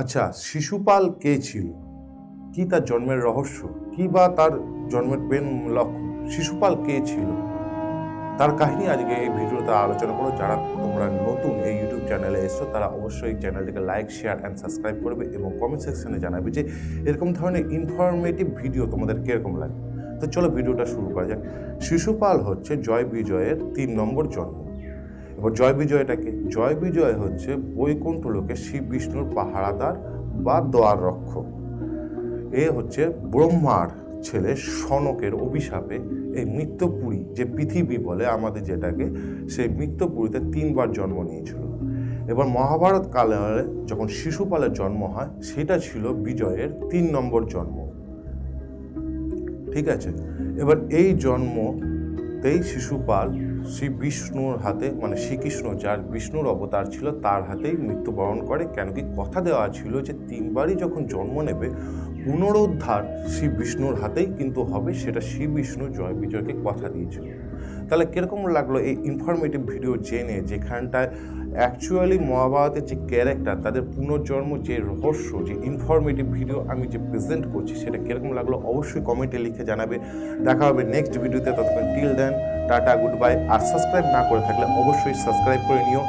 আচ্ছা শিশুপাল কে ছিল? কি তার জন্মের রহস্য? কি বা তার জন্মের পেন লক্ষ্য? শিশুপাল কে ছিল? তার কাহিনী আজকে এই ভিডিওতে আলোচনা করো যারা তোমরা নতুন এই ইউটিউব চ্যানেলে এসছো, তারা অবশ্যই চ্যানেলটিকে লাইক শেয়ার অ্যান্ড সাবস্ক্রাইব করবে এবং কমেন্ট সেকশনে জানাবে যে এরকম ধরনের ইনফরমেটিভ ভিডিও তোমাদের কীরকম লাগে। তো চলো ভিডিওটা শুরু করা যাক। শিশুপাল হচ্ছে জয় বিজয়ের তিন নম্বর জন্ম। এবার জয় বিজয়টাকে। জয় বিজয় হচ্ছে বৈকুণ্ঠ লোকে শিব, বিষ্ণুর পাহারাদার বা দোয়ার রক্ষক। এ হচ্ছে ব্রহ্মার ছেলে সনকের অভিশাপে এই মৃত্যপুরী, যে পৃথিবী বলে আমাদের যেটাকে সেই মৃত্যপুরীতে তিনবার জন্ম নিয়েছিল। এবার মহাভারত কালে যখন শিশুপালের জন্ম হয়, সেটা ছিল বিজয়ের তিন নম্বর জন্ম। ঠিক আছে? এবার এই জন্মতেই শিশুপাল শ্রী বিষ্ণুর হাতে মানে শ্রীকৃষ্ণ যার বিষ্ণুর অবতার ছিল, তার হাতেই মৃত্যুবরণ করে। কেন কি কথা দেওয়া ছিল যে, তিনবারই যখন জন্ম নেবে, পুনরুদ্ধার শ্রী বিষ্ণুর হাতেই কিন্তু হবে, সেটা শ্রী বিষ্ণু জয় বিজয়কে কথা দিয়েছিল। তাহলে কীরকম লাগল এই ইনফরমেটিভ ভিডিও জেনে, যেখানটায় অ্যাকচুয়ালি মহাভারতের যে ক্যারেক্টার তাদের পুনর্জন্ম যে রহস্য, যে ইনফরমেটিভ ভিডিও আমি যে প্রেজেন্ট করছি, সেটা কীরকম লাগল অবশ্যই কমেন্টে লিখে জানাবে। দেখা হবে নেক্সট ভিডিওতে ততক্ষণ till then ta-ta good bye আর সাবস্ক্রাইব না করে থাকলে অবশ্যই সাবস্ক্রাইব করে নিও।